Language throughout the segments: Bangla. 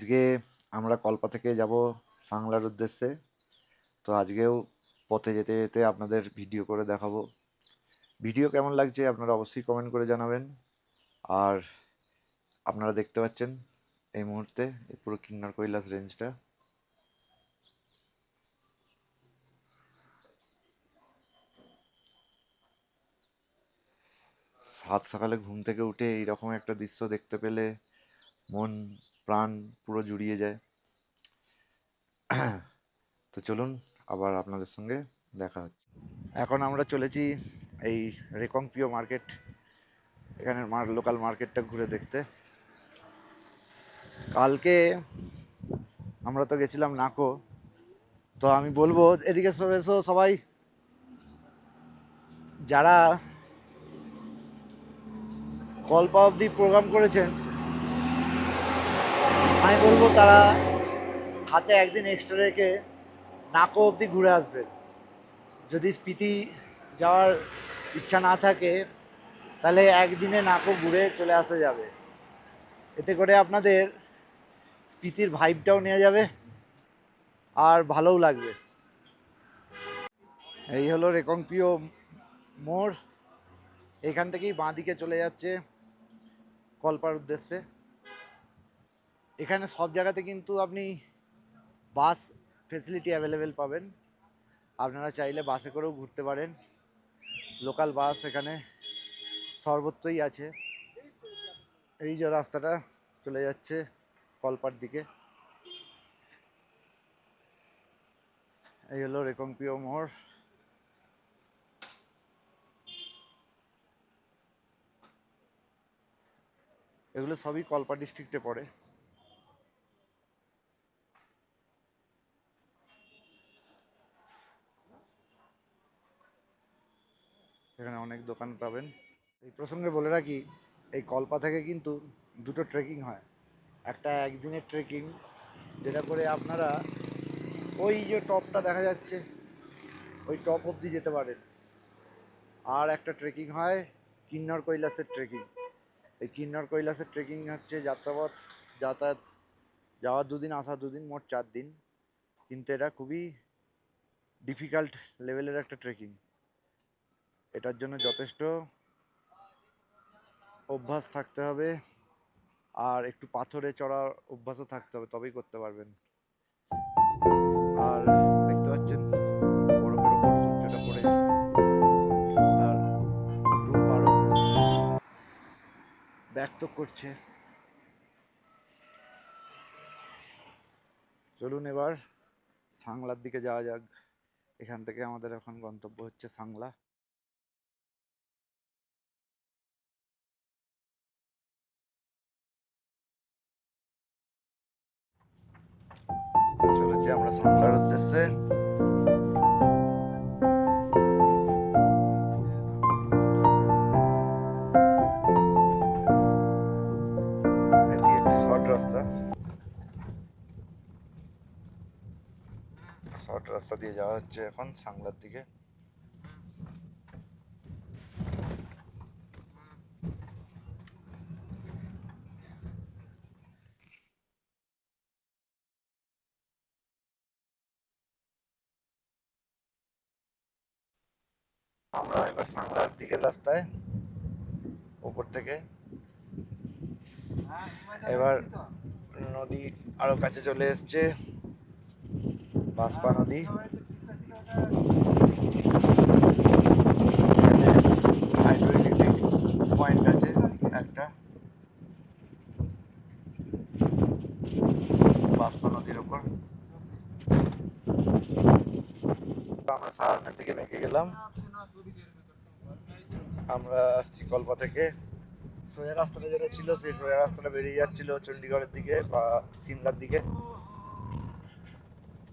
আজকে আমরা কল্পা থেকে যাব সাংলার উদ্দেশ্যে। তো আজকেও পথে যেতে যেতে আপনাদের ভিডিও করে দেখাবো। ভিডিও কেমন লাগছে আপনারা অবশ্যই কমেন্ট করে জানাবেন। আর আপনারা দেখতে পাচ্ছেন এই মুহূর্তে এই পুরো কিন্নর কৈলাস রেঞ্জটা সাত সকালে ঘুম থেকে উঠে এইরকম একটা দৃশ্য দেখতে পেলে মন প্রাণ পুরো জুড়িয়ে যায়। তো চলুন আবার আপনাদের সঙ্গে দেখা হচ্ছে। এখন আমরা চলেছি এই রেকংপিও মার্কেট, এখানের মার লোকাল মার্কেটটা ঘুরে দেখতে। কালকে আমরা তো গেছিলাম নাকো। তো আমি বলব, এদিকে সরে এসো সবাই। যারা কল্পা অবধি প্রোগ্রাম করেছেন আমি বলব তারা হাতে একদিন এক্সট্রা রেখে নাকো অবধি ঘুরে আসবে। যদি স্পিতি যাওয়ার ইচ্ছা না থাকে, তাহলে একদিনে নাকো ঘুরে চলে আসা যাবে। এতে করে আপনাদের স্পিতির ভাইবটাও নেওয়া যাবে আর ভালোও লাগবে। এই হলো রেকংপিও মোড়। এখান থেকেই বাঁ দিকে চলে যাচ্ছে কল্পার উদ্দেশ্যে। এখানে সব জায়গাতে কিন্তু আপনি বাস ফেসিলিটি অ্যাভেলেবেল পাবেন। আপনারা চাইলে বাসে করেও ঘুরতে পারেন। লোকাল বাস এখানে সর্বত্রই আছে। এই যে রাস্তাটা চলে যাচ্ছে কলপার দিকে। এই হলো রেকংপিও মোড়। এগুলো সবই কলপা ডিস্ট্রিক্টে পড়ে। এখানে অনেক দোকান পাবেন। এই প্রসঙ্গে বলে রাখি, এই কলপা থেকে কিন্তু দুটো ট্রেকিং হয়। একটা একদিনের ট্রেকিং যেটা করে আপনারা ওই যে টপটা দেখা যাচ্ছে, ওই টপ অবধি যেতে পারেন। আর একটা ট্রেকিং হয় কিন্নর কৈলাসের ট্রেকিং এই কিন্নর কৈলাসের ট্রেকিং হচ্ছে যাত্রাপথ, যাতায়াত, যাওয়ার দুদিন আসা দুদিন, মোট চার দিন। কিন্তু এটা খুবই ডিফিকাল্ট লেভেলের একটা ট্রেকিং এটার জন্য যথেষ্ট অভ্যাস থাকতে হবে আর একটু পাথরে চড়ার অভ্যাসও থাকতে হবে, তবেই করতে পারবেন। আর দেখতে পাচ্ছেন, বরফের করছে। চলুন এবার সাংলার দিকে যাওয়া যাক। এখান থেকে আমাদের এখন গন্তব্য হচ্ছে সাংলা। চলেছি আমরা এটি শর্ট রাস্তা। শর্ট রাস্তা দিয়ে যাওয়া হচ্ছে এখন সাংলার দিকে। আমরা এবার সাংলার দিকের রাস্তায়, উপর থেকে। এবার নদী আরও কাছে চলে এসছে বাসপা নদী। পয়েন্ট আছে একটা। নদীর ওপর। আমরা সারানের দিকে রেখে গেলাম। আমরা আসছি কল্পা থেকে। সোজা রাস্তাটা যেটা ছিল, সেই সোজা রাস্তাটা বেরিয়ে যাচ্ছিল চণ্ডীগড়ের দিকে বা সিমলার দিকে।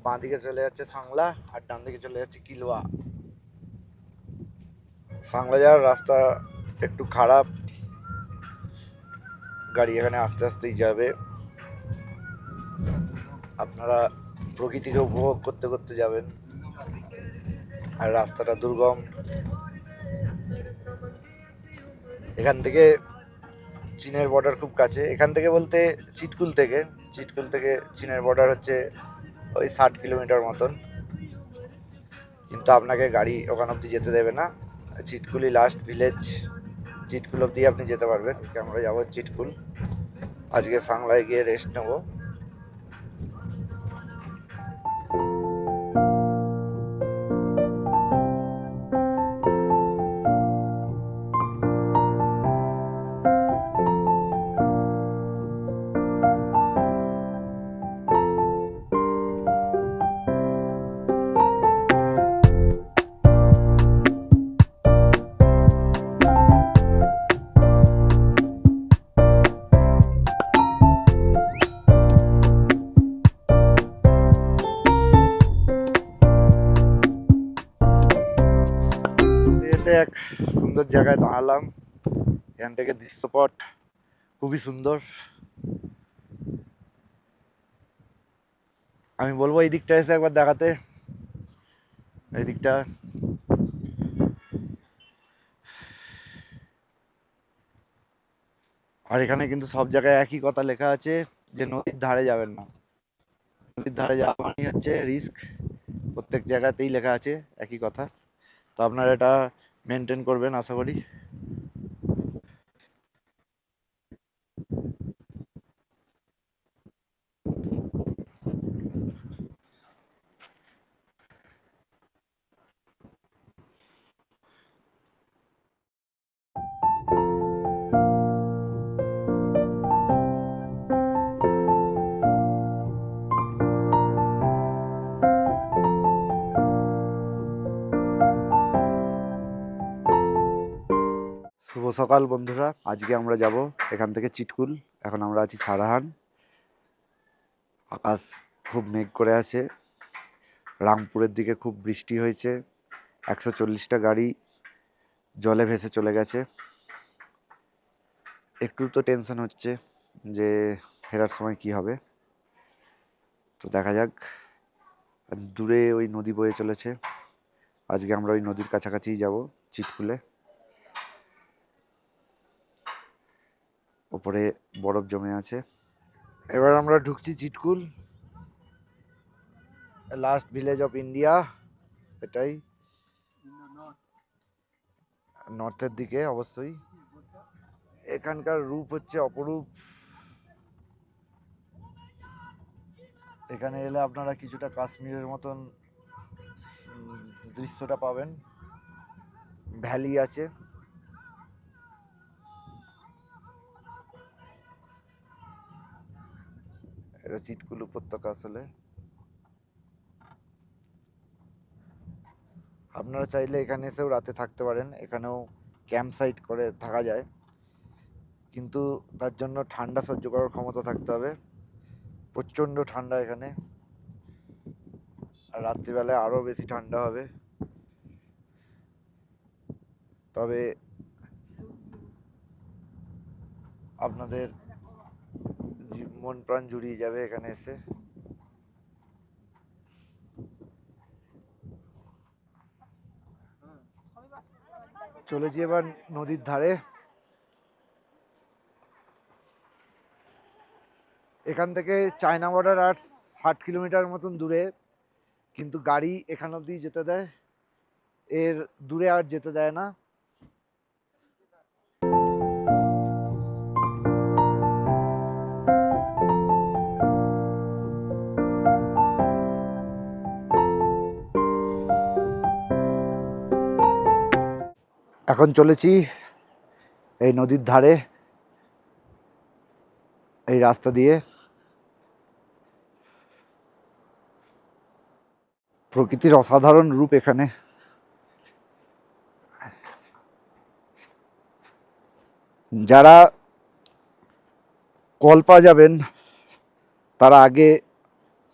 বাঁ দিকে চলে যাচ্ছে সাংলা, আর ডান দিকে চলে যাচ্ছে কিলওয়া। সাংলা যাওয়ার রাস্তা একটু খারাপ। গাড়ি এখানে আস্তে আস্তেই যাবে। আপনারা প্রকৃতিকে উপভোগ করতে করতে যাবেন। আর রাস্তাটা দুর্গম। এখান থেকে চীনের বর্ডার খুব কাছে। এখান থেকে বলতে চিটকুল থেকে। চিটকুল থেকে চীনের বর্ডার হচ্ছে ওই ষাট কিলোমিটার মতন। কিন্তু আপনাকে গাড়ি ওখান অবধি যেতে দেবে না। চিটকুলি লাস্ট ভিলেজ চিটকুল অবধি আপনি যেতে পারবেন। আমরা যাব চিটকুল। আজকে সাংলায় গিয়ে রেস্ট নেব। জায়গায় দাঁড়ালাম। এখান থেকে দৃশ্যপট খুবই সুন্দর। আমি বলব এই দিকটা এসে একবার দেখাতে। এই দিকটা। আর এখানে কিন্তু সব জায়গায় একই কথা লেখা আছে যে নদীর ধারে যাবেন না। নদীর ধারে যাওয়া মানে হচ্ছে রিস্ক প্রত্যেক জায়গাতেই লেখা আছে একই কথা। তো আপনারা এটা মেনটেন করবেন আশা করি। শুভ সকাল, বন্ধুরা। আজকে আমরা যাব এখান থেকে চিটকুল। এখন আমরা আছি সারাহান। আকাশ খুব মেঘ করে আছে। রামপুরের দিকে খুব বৃষ্টি হয়েছে। একশো চল্লিশটা গাড়ি জলে ভেসে চলে গেছে। একটু তো টেনশন হচ্ছে যে ফেরার সময় কি হবে। তো দেখা যাক। দূরে ওই নদী বয়ে চলেছে। আজকে আমরা ওই নদীর কাছাকাছিই যাব, চিটকুলে। ওপরে বরফ জমে আছে। এবার আমরা ঢুকছি Chitkul. Last village of India এটাই। নর্থের দিকে, অবশ্যই। এখানকার রূপ হচ্ছে অপরূপ। এখানে এলে আপনারা কিছুটা কাশ্মীরের মতন দৃশ্যটা পাবেন। ভ্যালি আছে। এটা চিটকুল উপত্যকা আসলে। আপনারা চাইলে এখানে এসেও রাতে থাকতে পারেন, এখানেও ক্যাম্প সাইট করে থাকা যায়। কিন্তু তার জন্য ঠান্ডা সহ্য করার ক্ষমতা থাকতে হবে। প্রচণ্ড ঠান্ডা এখানে। আর রাত্রিবেলায় আরও বেশি ঠান্ডা হবে। তবে আপনাদের মন প্রাণ জুড়িয়ে যাবে এখানে এসে। চলেছি এবার নদীর ধারে। এখান থেকে চায়না বর্ডার আর ষাট কিলোমিটার মতন দূরে, কিন্তু গাড়ি এখান অবধি যেতে দেয়। এর দূরে আর যেতে দেয় না। এখন চলেছি এই নদীর ধারে, এই রাস্তা দিয়ে। প্রকৃতির অসাধারণ রূপ এখানে। যারা কল্পা যাবেন, তারা আগে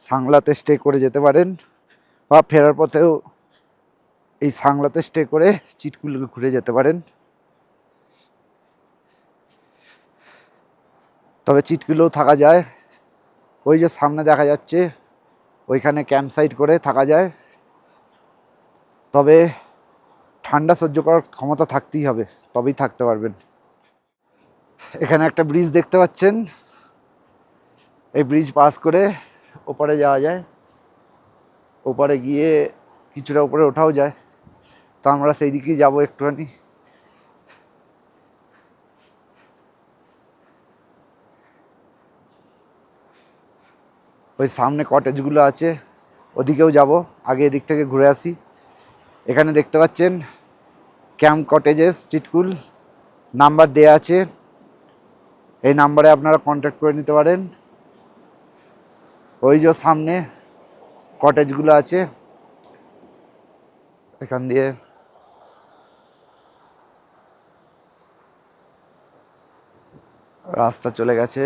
সাংলাতে স্টে করে যেতে পারেন, বা ফেরার পথেও এই সাংলাতে স্টে করে চিটকুল ঘুরে যেতে পারেন। তবে চিটকুলেও থাকা যায়। ওই যে সামনে দেখা যাচ্ছে, ওইখানে ক্যাম্প সাইট করে থাকা যায়। তবে ঠান্ডা সহ্য করার ক্ষমতা থাকতেই হবে, তবেই থাকতে পারবেন। এখানে একটা ব্রিজ দেখতে পাচ্ছেন। এই ব্রিজ পাস করে ওপারে যাওয়া যায়। ওপারে গিয়ে কিছুটা উপরে ওঠাও যায়। তো আমরা সেই দিকেই যাব একটুখানি। ওই সামনে কটেজগুলো আছে, ওদিকেও যাব, আগে এদিক থেকে ঘুরে আসি। এখানে দেখতে পাচ্ছেন ক্যাম্প কটেজেস চিটকুল নাম্বার দেয়া আছে। এই নাম্বারে আপনারা কন্ট্যাক্ট করে নিতে পারেন। ওই যে সামনে কটেজগুলো আছে। এখান দিয়ে রাস্তা চলে গেছে।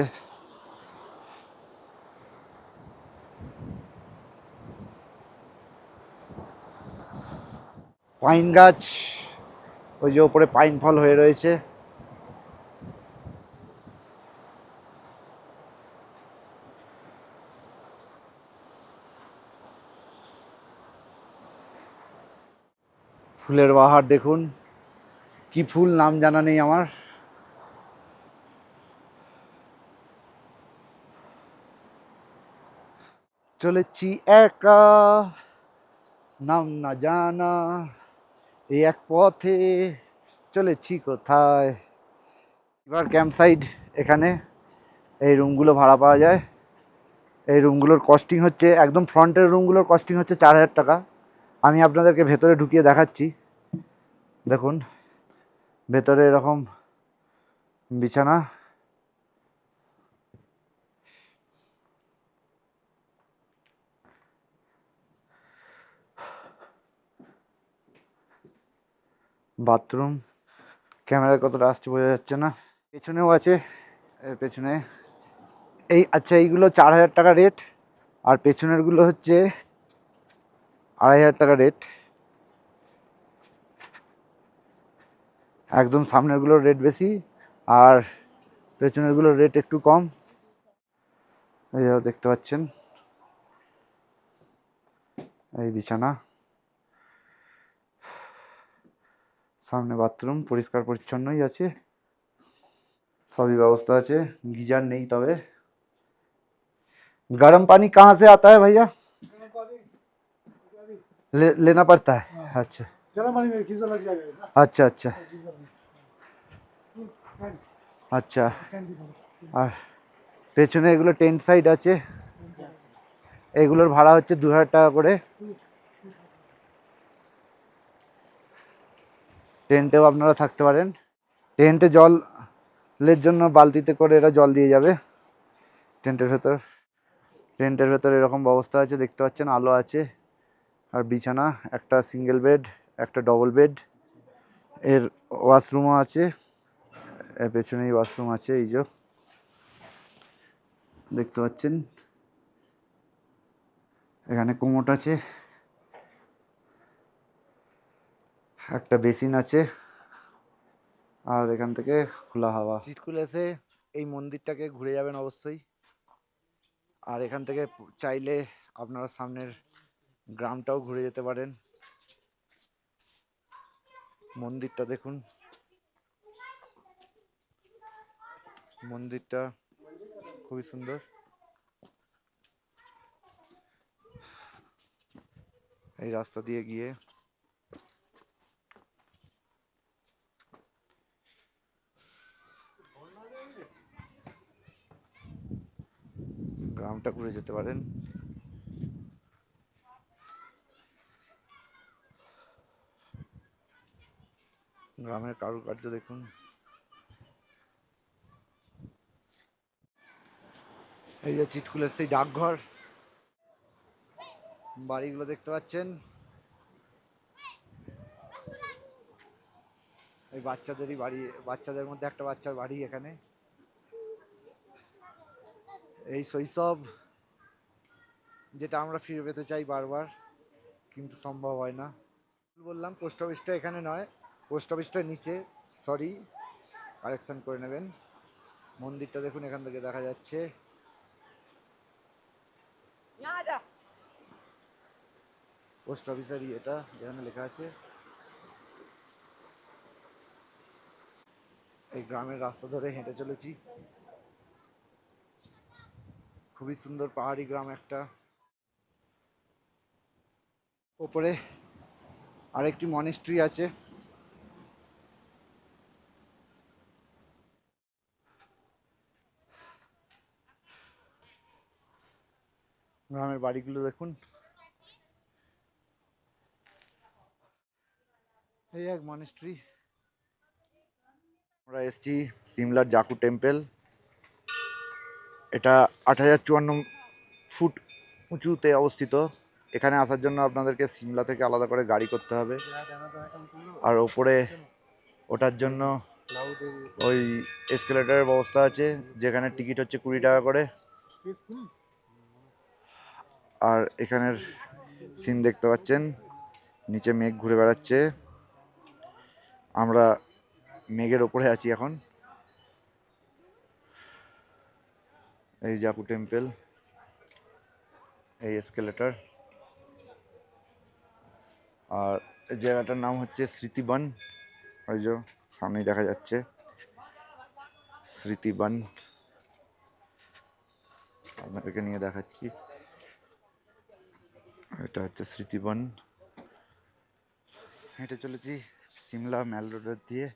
পাইন গাছ, ওই যে ওপরে পাইন ফল হয়ে রয়েছে। ফুলের বাহার দেখুন, কি ফুল নাম জানা নেই আমার। চলেছি একা। নাম না জানা, এই এক পথে চলেছি কোথায়? এবার ক্যাম্প সাইড এখানে এই রুমগুলো ভাড়া পাওয়া যায়। এই রুমগুলোর কস্টিং হচ্ছে, একদম ফ্রন্টের রুমগুলোর কস্টিং হচ্ছে চার হাজার টাকা। আমি আপনাদেরকে ভেতরে ঢুকিয়ে দেখাচ্ছি। দেখুন, ভেতরে এরকম বিছানা। বাথরুম। ক্যামেরায় কতটা আসছে বোঝা যাচ্ছে না। পেছনেও আছে পেছনে। এই আচ্ছা এইগুলো চার হাজার টাকা রেট আর পেছনেরগুলো হচ্ছে আড়াই হাজার টাকা রেট একদম সামনেরগুলোর রেট বেশি, আর পেছনেরগুলোর রেট একটু কম। এই দেখতে পাচ্ছেন। এই বিছানা। সামনে বাথরুম পরিষ্কার পরিচ্ছন্নই আছে সবই ব্যবস্থা আছে গিজার নেই তবে गर्म पानी कहाँ से आता है भैया ले, लेना पड़ता है अच्छा गर्म पानी में गीजर लग जाएगा ना अच्छा अच्छा আচ্ছা আর পেছনে এগুলো টেন্ট সাইড আছে এগুলোর ভাড়া হচ্ছে দু হাজার টাকা করে টেন্টেও আপনারা থাকতে পারেন। টেন্টে জলের জন্য বালতিতে করে এরা জল দিয়ে যাবে। টেন্টের ভেতর টেন্টের ভেতর এরকম ব্যবস্থা আছে, দেখতে পাচ্ছেন, আলো আছে আর বিছানা, একটা সিঙ্গেল বেড একটা ডবল বেড এর ওয়াশরুমও আছে। পেছনেই ওয়াশরুম আছে, এই যে। দেখতে পাচ্ছেন, এখানে কোমোট আছে। একটা বেসিন আছে। আর এখান থেকে খোলা হাওয়া। চিটকুল এসে এই মন্দিরটাকে ঘুরে যাবেন অবশ্যই। আর এখান থেকে চাইলে আপনারা সামনের গ্রামটাও ঘুরে যেতে পারেন। মন্দিরটা দেখুন। মন্দিরটা খুবই সুন্দর। এই রাস্তা দিয়ে গিয়ে গ্রামটা ঘুরে যেতে পারেন। গ্রামের কারুকার্য দেখুন। এই যে চিটকুলের সেই ডাকঘর, বাড়িগুলো দেখতে পাচ্ছেন। এই বাচ্চাদেরই বাড়ি, বাচ্চাদের মধ্যে একটা বাচ্চার বাড়ি এখানে। এই শৈশব যেটা আমরা ফিরে পেতে চাই বারবার কিন্তু সম্ভব হয় না। বললাম পোস্ট অফিসটা এখানে নয় পোস্ট অফিসটা নিচে সরি কারেকশন করে নেবেন। মন্দিরটা দেখুন এখান থেকে দেখা যাচ্ছে। পোস্ট অফিসেরই এটা যেখানে লেখা আছে। এই গ্রামের রাস্তা ধরে হেঁটে চলেছি। খুবই সুন্দর পাহাড়ি গ্রাম একটা। ওপরে আরেকটি মনিস্ট্রি আছে। গ্রামের বাড়িগুলো দেখুন। এই এক মনিস্ট্রি আমরা এসছি সিমলার জাকু টেম্পল এটা আট হাজার চুয়ান্ন ফুট উঁচুতে অবস্থিত। এখানে আসার জন্য আপনাদেরকে সিমলা থেকে আলাদা করে গাড়ি করতে হবে। আর ওপরে ওটার জন্য ওই এসকেলেটারের ব্যবস্থা আছে, যেখানে টিকিট হচ্ছে কুড়ি টাকা করে। আর এখানের সিন দেখতে পাচ্ছেন, নিচে মেঘ ঘুরে বেড়াচ্ছে। আমরা মেঘের ওপরে আছি এখন। এই জাকু টেম্পল, এই এসকেলেটার আর এই জায়গাটার নাম হচ্ছে স্মৃতিবন, ওই যে সামনেই দেখা যাচ্ছে। স্মৃতিবন। আপনাদেরকে নিয়ে দেখাচ্ছি। এটা হচ্ছে স্মৃতিবন। হেঁটে চলেছি সিমলা ম্যাল রোডের দিয়ে।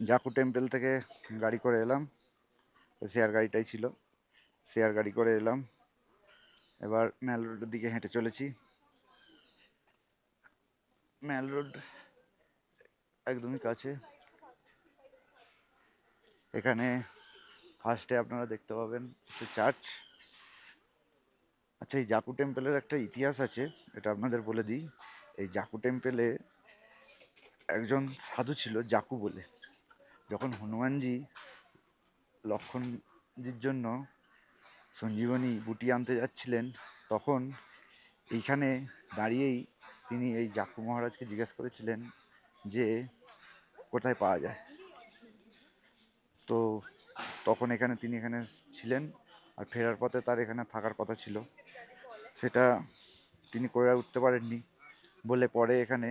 জাকু টেম্পল থেকে গাড়ি করে এলাম। শেয়ার গাড়িটাই ছিল। শেয়ার গাড়ি করে এলাম। এবার ম্যাল রোডের দিকে হেঁটে চলেছি। ম্যাল রোড একদমই কাছে। এখানে ফার্স্টে আপনারা দেখতে পাবেন হচ্ছে চার্চ আচ্ছা এই জাকু টেম্পেলের একটা ইতিহাস আছে, এটা আপনাদের বলে দিই। এই জাকু টেম্পেলে একজন সাধু ছিল জাকু বলে। যখন হনুমানজি লক্ষণজির জন্য সঞ্জীবনী বুটি আনতে যাচ্ছিলেন, তখন এইখানে দাঁড়িয়েই তিনি এই জাকু মহারাজকে জিজ্ঞেস করেছিলেন যে, কোথায় পাওয়া যায়? তো তখন এখানে তিনি এখানে ছিলেন আর ফেরার পথে তার এখানে থাকার কথা ছিল। সেটা তিনি করে উঠতে পারেননি, বলে পরে এখানে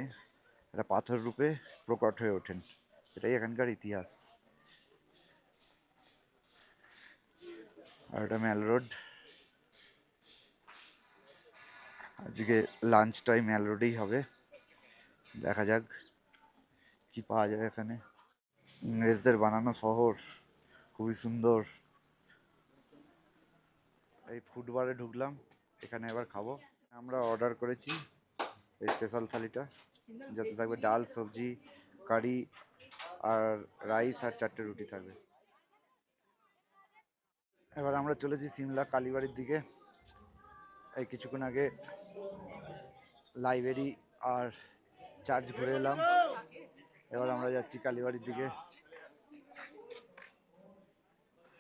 একটা পাথর রূপে প্রকট হয়ে ওঠেন। এটাই এখানকার ইতিহাস। আর এটা ম্যাল রোড। আজকে লাঞ্চটাই ম্যাল রোডেই হবে। দেখা যাক কি পাওয়া যায় এখানে। ইংরেজদের বানানো শহর, খুবই সুন্দর। এই ফুটবারে ঢুকলাম, এখানে এবার খাব। আমরা অর্ডার করেছি এই স্পেশাল থালিটা। যাতে থাকবে ডাল, সবজি, কারি আর রাইস আর চারটে রুটি থাকবে। এবার আমরা চলেছি সিমলা কালীবাড়ির দিকে। এই কিছুক্ষণ আগে লাইব্রেরি আর চার্চ ঘুরে এলাম। এবার আমরা যাচ্ছি কালীবাড়ির দিকে।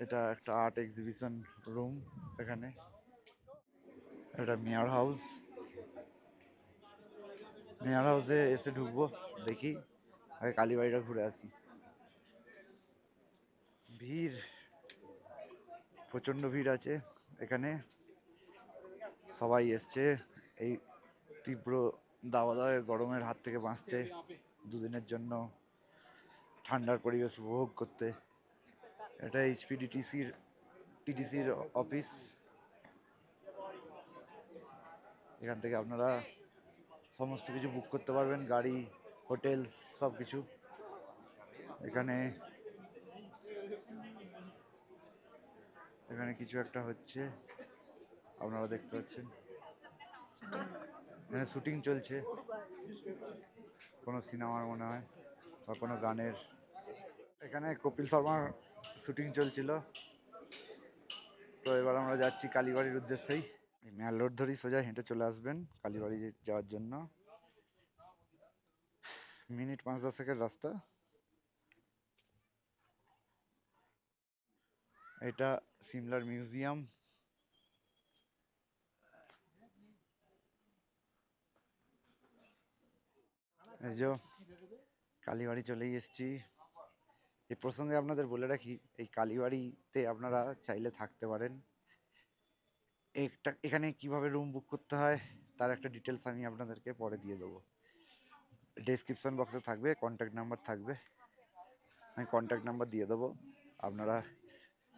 এটা একটা আর্ট এক্সিবিশন রুম এখানে। এটা মেয়ার হাউস। মেয়ার হাউসে এসে ঢুকবো, দেখি। আগে কালীবাড়িটা ঘুরে আসি। ভিড়। প্রচণ্ড ভিড় আছে এখানে। সবাই এসছে এই তীব্র দাওয়াদারের গরমের হাত থেকে বাঁচতে, দুদিনের জন্য ঠান্ডার পরিবেশ উপভোগ করতে। এটা এইচপি ডিটিসির, টিটিসির অফিস। এখান থেকে আপনারা সমস্ত কিছু বুক করতে পারবেন, গাড়ি, হোটেল সব কিছু এখানে এখানে কিছু একটা হচ্ছে। আপনারা দেখতে পাচ্ছেন। এখানে শুটিং চলছে। কোনো সিনেমার মনে হয় বা কোনো গানের। এখানে কপিল শর্মার শুটিং চলছিল। তো এবার আমরা যাচ্ছি কালীবাড়ির উদ্দেশ্যেই। এই ম্যাল রোড ধরেই সোজা হেঁটে চলে আসবেন কালীবাড়ি যাওয়ার জন্য। মিনিট পাঁচ দশেকের রাস্তা। এটা সিমলার মিউজিয়াম। এই যে কালীবাড়ি চলেই এসেছি। এই প্রসঙ্গে আপনাদের বলে রাখি, এই কালীবাড়িতে আপনারা চাইলে থাকতে পারেন। একটা, এখানে কীভাবে রুম বুক করতে হয়, তার একটা ডিটেলস আমি আপনাদেরকে পরে দিয়ে দেবো। ডেসক্রিপশন বক্সে থাকবে কন্ট্যাক্ট নাম্বার থাকবে। আমি কন্ট্যাক্ট নাম্বার দিয়ে দেবো। আপনারা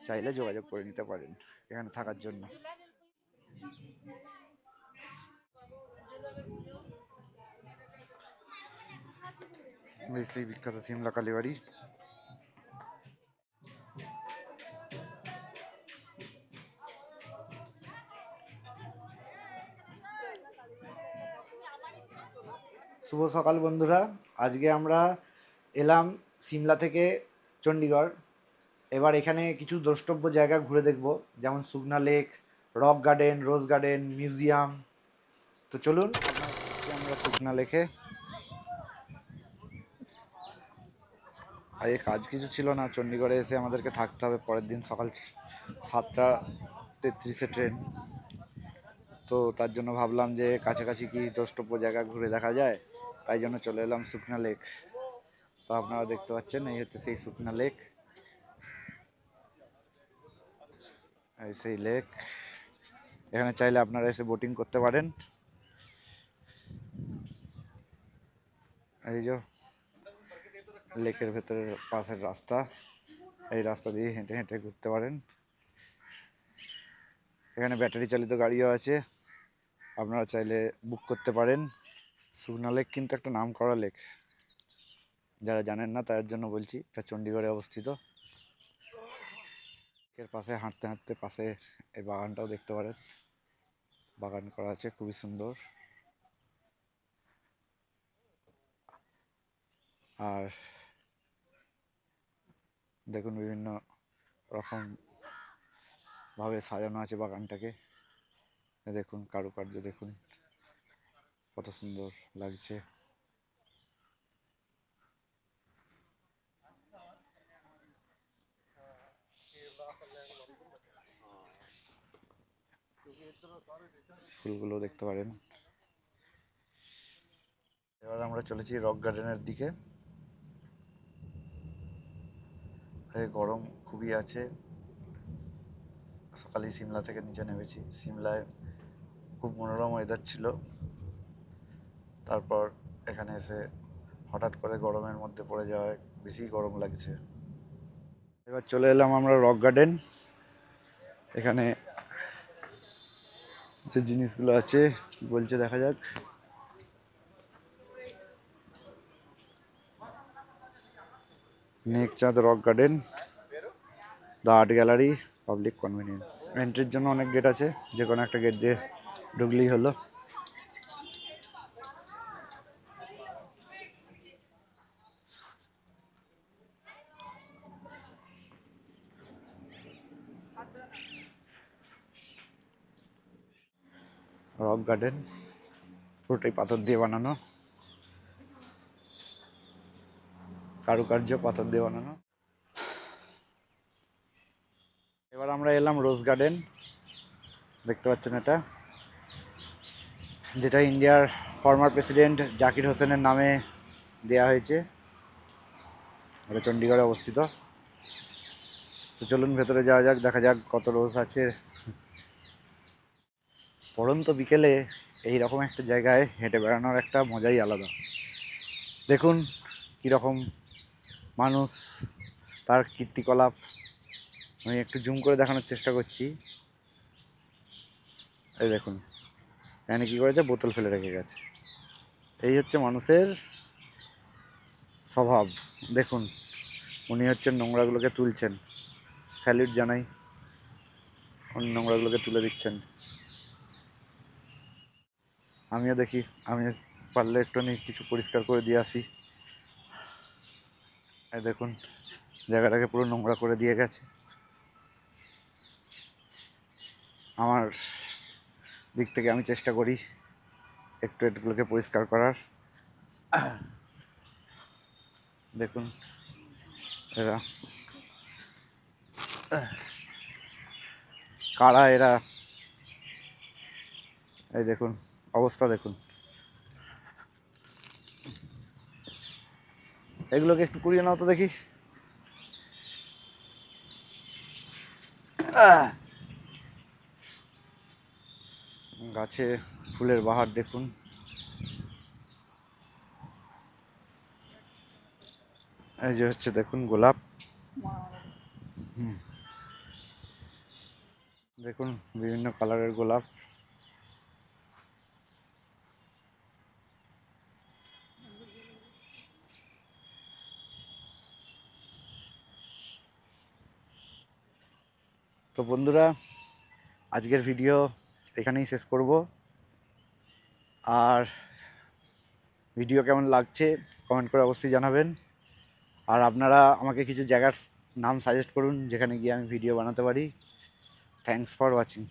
চাইলে যোগাযোগ করে নিতে পারেন এখানে থাকার জন্য। বিখ্যাত সিমলা কালীবাড়ি। শুভ সকাল বন্ধুরা। আজকে আমরা এলাম সিমলা থেকে চণ্ডীগড় এবার এখানে কিছু দ্রষ্টব্য জায়গা ঘুরে দেখব, যেমন Sukhna lake, rock garden, rose garden, museum. তো চলুন আমরা সুগনা লেকে। আজকে কাজ কিছু ছিল না, চণ্ডীগড়ে এসে আমাদেরকে থাকতে হবে। পরের দিন সকাল সাতটা তেত্রিশে ট্রেন। তো তার জন্য ভাবলাম যে কাছাকাছি কি দ্রষ্টব্য জায়গা ঘুরে দেখা যায়, তাই জন্য চলে এলাম শুকনা লেক। তো আপনারা দেখতে পাচ্ছেন, এই হচ্ছে সেই শুকনা লেক। এই সেই লেক। এখানে চাইলে আপনারা এসে বোটিং করতে পারেন। এই যে লেকের ভেতরে পাশের রাস্তা। এই রাস্তা দিয়ে হেঁটে হেঁটে ঘুরতে পারেন। এখানে ব্যাটারি চালিত গাড়িও আছে। আপনারা চাইলে বুক করতে পারেন। সুগনা লেক কিন্তু একটা নাম করা লেক। যারা জানেন না তার জন্য বলছি, এটা চণ্ডীগড়ে অবস্থিত। এর পাশে, হাঁটতে হাঁটতে পাশে এই বাগানটাও দেখতে পারেন। বাগান করা আছে, খুবই সুন্দর। আর দেখুন বিভিন্ন রকম ভাবে সাজানো আছে বাগানটাকে। দেখুন কারুকার্য, দেখুন কত সুন্দর লাগছে। ফুলগুলো দেখতে পারেন। এবার আমরা চলেছি রক গার্ডেনের দিকে। গরম খুবই আছে। সকালেই সিমলা থেকে নিচে নেমেছি। সিমলায় খুব মনোরম ওয়েদার ছিল। তারপর এখানে এসে হঠাৎ করে গরমের মধ্যে পড়ে যাওয়ায় বেশি গরম লাগছে। এবার চলে এলাম আমরা রক গার্ডেন। এখানে যে জিনিসগুলো আছে, কি বলছে দেখা যাক। Next Chand rock garden the art gallery public convenience এন্ট্রির জন্য অনেক গেট আছে যে কোনো একটা গেট দিয়ে ঢুকলেই হলো। রক গার্ডেন পুরোটাই পাথর দিয়ে বানানো, কারুকার্য পাথর দিয়ে বানানো। এবার আমরা এলাম রোজ গার্ডেন দেখতে পাচ্ছেন এটা, যেটা ইন্ডিয়ার ফর্মার প্রেসিডেন্ট জাকির হোসেনের নামে দেয়া হয়েছে। এটা চণ্ডীগড়ে অবস্থিত। তো চলুন ভেতরে যাওয়া যাক, দেখা যাক কত রোজ আছে। পরন্ত বিকেলে এই রকম একটা জায়গায় হেঁটে বেড়ানোর একটা মজাই আলাদা। দেখুন কীরকম মানুষ, তার কীর্তিকলাপ। আমি একটু জুম করে দেখানোর চেষ্টা করছি। এই দেখুন, এখানে কী করেছে? বোতল ফেলে রেখে গেছে। এই হচ্ছে মানুষের স্বভাব। দেখুন, উনি হচ্ছেন নোংরাগুলোকে তুলছেন। স্যালিউট জানাই। নোংরাগুলোকে তুলে দিচ্ছেন। আমিও দেখি আমি পারলে একটুখানি কিছু পরিষ্কার করে দিয়ে আসি। এই দেখুন, জায়গাটাকে পুরো নোংরা করে দিয়ে গেছে। আমার দিক থেকে আমি চেষ্টা করি একটু এটুগুলোকে পরিষ্কার করার। দেখুন, এরা, কারা এরা? এই দেখুন অবস্থা দেখুন। এগুলোকে একটু কুড়িয়ে নাও তো দেখি! গাছে ফুলের বাহার দেখুন। এই যে হচ্ছে দেখুন গোলাপ। দেখুন বিভিন্ন কালারের গোলাপ। তো বন্ধুরা, আজকের ভিডিও এখানেই শেষ করব। আর ভিডিও কেমন লাগছে কমেন্ট করে অবশ্যই জানাবেন। আর আপনারা আমাকে কিছু জায়গার নাম সাজেস্ট করুন, যেখানে গিয়ে আমি ভিডিও বানাতে পারি। Thanks for watching